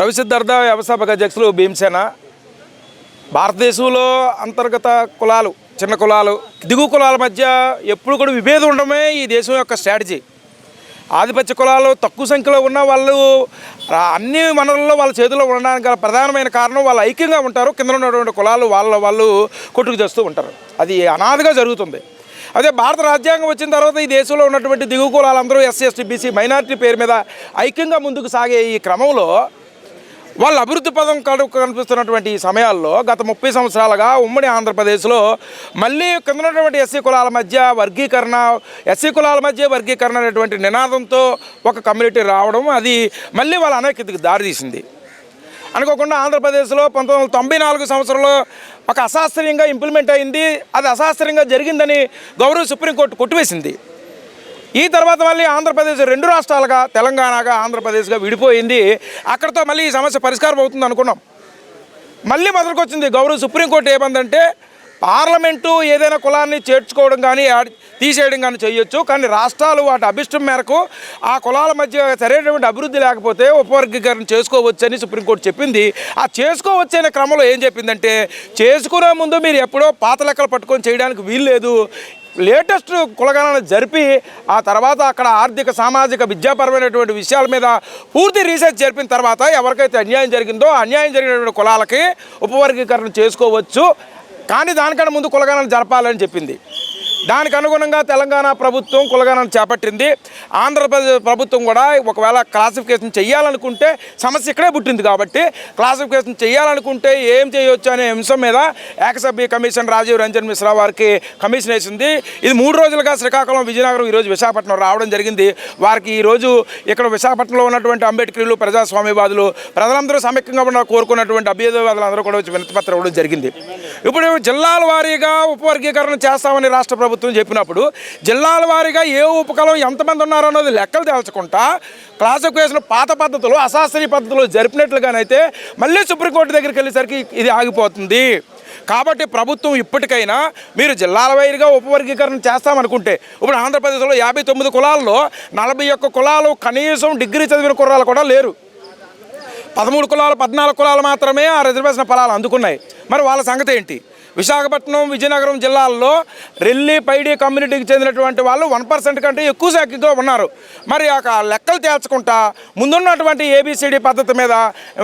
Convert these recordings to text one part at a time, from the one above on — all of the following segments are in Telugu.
రవిసిద్ధార్థ వ్యవస్థాపక అధ్యక్షులు భీమసేన. భారతదేశంలో అంతర్గత కులాలు చిన్న కులాలు దిగు కులాల మధ్య ఎప్పుడు కూడా విభేదం ఉండడమే ఈ దేశం యొక్క స్ట్రాటజీ ఆధిపత్య కులాలు తక్కువ సంఖ్యలో ఉన్న వాళ్ళు అన్ని వనరుల్లో వాళ్ళ చేతిలో ఉండడానికి గల ప్రధానమైన కారణం వాళ్ళు ఐక్యంగా ఉంటారు. కింద ఉన్నటువంటి కులాలు వాళ్ళ వాళ్ళు కొట్టుకు తెస్తూ ఉంటారు. అది అనాథగా జరుగుతుంది. అదే భారత రాజ్యాంగం వచ్చిన తర్వాత ఈ దేశంలో ఉన్నటువంటి దిగువ కులాలందరూ ఎస్సీ ఎస్టీ బీసీ మైనారిటీ పేరు మీద ఐక్యంగా ముందుకు సాగే ఈ క్రమంలో వాళ్ళ అభివృద్ధి పదం కడు కనిపిస్తున్నటువంటి ఈ సమయాల్లో గత ముప్పై సంవత్సరాలుగా ఉమ్మడి ఆంధ్రప్రదేశ్లో మళ్ళీ కింద ఉన్నటువంటి ఎస్సీ కులాల మధ్య వర్గీకరణ ఎస్సీ కులాల మధ్య వర్గీకరణ అనేటువంటి నినాదంతో ఒక కమ్యూనిటీ రావడం అది మళ్ళీ వాళ్ళ అనేకతకి దారితీసింది అనుకోకుండా ఆంధ్రప్రదేశ్లో పంతొమ్మిది వందల తొంభై నాలుగు సంవత్సరంలో ఒక అశాస్త్రీయంగా ఇంప్లిమెంట్ అయింది. అది అశాస్త్రీయంగా జరిగిందని గౌరవ సుప్రీంకోర్టు కొట్టివేసింది. ఈ తర్వాత మళ్ళీ ఆంధ్రప్రదేశ్ రెండు రాష్ట్రాలుగా తెలంగాణగా ఆంధ్రప్రదేశ్గా విడిపోయింది. అక్కడతో మళ్ళీ ఈ సమస్య పరిష్కారం అవుతుంది అనుకున్నాం. మళ్ళీ మొదలుకొచ్చింది గౌరవ సుప్రీంకోర్టు ఏమందంటే పార్లమెంటు ఏదైనా కులాన్ని చేర్చుకోవడం కానీ తీసేయడం కానీ చేయొచ్చు. కానీ రాష్ట్రాలు వాటి అభిష్టం మేరకు ఆ కులాల మధ్య సరైనటువంటి అభివృద్ధి లేకపోతే ఉపవర్గీకరణ చేసుకోవచ్చని సుప్రీంకోర్టు చెప్పింది. ఆ చేసుకోవచ్చనే క్రమంలో ఏం చెప్పిందంటే చేసుకునే ముందు మీరు ఎప్పుడో పాత లెక్కలు పట్టుకొని చేయడానికి వీల్లేదు. లేటెస్ట్ కులగణన జరిపి ఆ తర్వాత అక్కడ ఆర్థిక సామాజిక విద్యాపరమైనటువంటి విషయాల మీద పూర్తి రీసెర్చ్ జరిపిన తర్వాత ఎవరికైతే అన్యాయం జరిగిందో అన్యాయం జరిగినటువంటి కులాలకి ఉపవర్గీకరణ చేసుకోవచ్చు. కానీ దానికన్నా ముందు కులగణన జరపాలని చెప్పింది. దానికి అనుగుణంగా తెలంగాణ ప్రభుత్వం కులగానం చేపట్టింది. ఆంధ్రప్రదేశ్ ప్రభుత్వం కూడా ఒకవేళ క్లాసిఫికేషన్ చేయాలనుకుంటే సమస్య ఇక్కడే పుట్టింది కాబట్టి క్లాసిఫికేషన్ చేయాలనుకుంటే ఏం చేయొచ్చు అనే అంశం మీద ఏకసభ్య కమిషన్ రాజీవ్ రంజన్ మిశ్రా వారికి కమిషన్ వేసింది. ఇది మూడు రోజులుగా శ్రీకాకుళం విజయనగరం ఈరోజు విశాఖపట్నం రావడం జరిగింది. వారికి ఈరోజు ఇక్కడ విశాఖపట్నంలో ఉన్నటువంటి అంబేద్కర్లు ప్రజాస్వామ్యవాదులు ప్రజలందరూ సమైక్యంగా ఉన్న కోరుకున్నటువంటి అభ్యుదయవాదులు అందరూ కూడా వచ్చి వినతిపత్రం ఇవ్వడం జరిగింది. ఇప్పుడు జిల్లాల వారీగా ఉపవర్గీకరణ చేస్తామని రాష్ట్ర ప్రభుత్వం ప్రభుత్వం చెప్పినప్పుడు జిల్లాల వారీగా ఏ ఉపకలం ఎంతమంది ఉన్నారో అన్నది లెక్కలు తేల్చకుండా క్లాసిఫికేషన్ పాత పద్ధతులు అశాస్త్రీయ పద్ధతులు జరిపినట్లుగానైతే మళ్ళీ సుప్రీంకోర్టు దగ్గరికి వెళ్ళేసరికి ఇది ఆగిపోతుంది. కాబట్టి ప్రభుత్వం ఇప్పటికైనా మీరు జిల్లాల వైరుగా ఉపవర్గీకరణ చేస్తామనుకుంటే ఇప్పుడు ఆంధ్రప్రదేశ్లో యాభై తొమ్మిది కులాల్లో నలభై ఒక్క కులాలు కనీసం డిగ్రీ చదివిన కుర్రాలు కూడా లేరు. పదమూడు కులాలు పద్నాలుగు కులాలు మాత్రమే ఆ రిజర్వేషన్ ఫలాలు అందుకున్నాయి. మరి వాళ్ళ సంగతి ఏంటి? విశాఖపట్నం విజయనగరం జిల్లాల్లో రెల్లి పైడి కమ్యూనిటీకి చెందినటువంటి వాళ్ళు వన్ పర్సెంట్ కంటే ఎక్కువ శాఖగా ఉన్నారు. మరి ఆ లెక్కలు తేల్చకుండా ముందున్నటువంటి ఏబిసిడి పద్ధతి మీద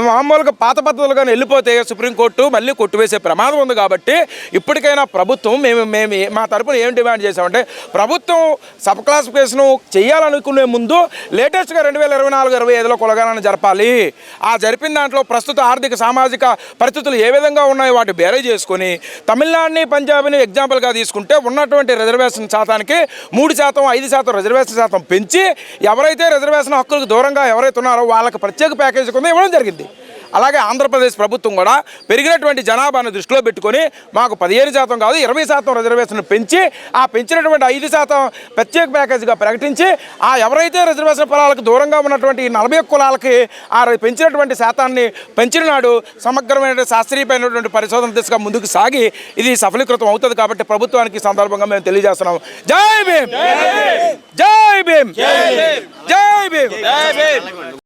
మామూలుగా పాత పద్ధతులుగా వెళ్ళిపోతే సుప్రీంకోర్టు మళ్ళీ కొట్టువేసే ప్రమాదం ఉంది కాబట్టి ఇప్పటికైనా ప్రభుత్వం మేము మేము మా తరపున ఏం డిమాండ్ చేసామంటే ప్రభుత్వం సబ్ క్లాసిఫికేషన్ చేయాలనుకునే ముందు లేటెస్ట్గా రెండు వేల ఇరవై నాలుగు ఇరవై ఐదులో కులగాలను జరపాలి. ఆ జరిపిన దాంట్లో ప్రస్తుత ఆర్థిక సామాజిక పరిస్థితులు ఏ విధంగా ఉన్నాయో వాటి బేరే చేసుకొని తమిళనాడుని పంజాబ్ని ఎగ్జాంపుల్గా తీసుకుంటే ఉన్నటువంటి రిజర్వేషన్ శాతానికి మూడు శాతం ఐదు శాతం రిజర్వేషన్ శాతం పెంచి ఎవరైతే రిజర్వేషన్ హక్కులకు దూరంగా ఎవరైతే ఉన్నారో వాళ్ళకి ప్రత్యేక ప్యాకేజీ కింద ఇవ్వడం జరిగింది. అలాగే ఆంధ్రప్రదేశ్ ప్రభుత్వం కూడా పెరిగినటువంటి జనాభాను దృష్టిలో పెట్టుకొని మాకు పదిహేను శాతం కాదు ఇరవై శాతం రిజర్వేషన్ పెంచి ఆ పెంచినటువంటి ఐదు శాతం ప్రత్యేక ప్యాకేజీగా ప్రకటించి ఆ ఎవరైతే రిజర్వేషన్ ఫలాలకు దూరంగా ఉన్నటువంటి ఈ నలభై కులాలకి ఆ పెంచినటువంటి శాతాన్ని పెంచిన నాడు సమగ్రమైన శాస్త్రీయమైనటువంటి పరిశోధన దిశగా ముందుకు సాగి ఇది సఫలీకృతం అవుతుంది కాబట్టి ప్రభుత్వానికి సందర్భంగా మేము తెలియజేస్తున్నాం. జై భీమ్! జై భీమ్! జై భీమ్!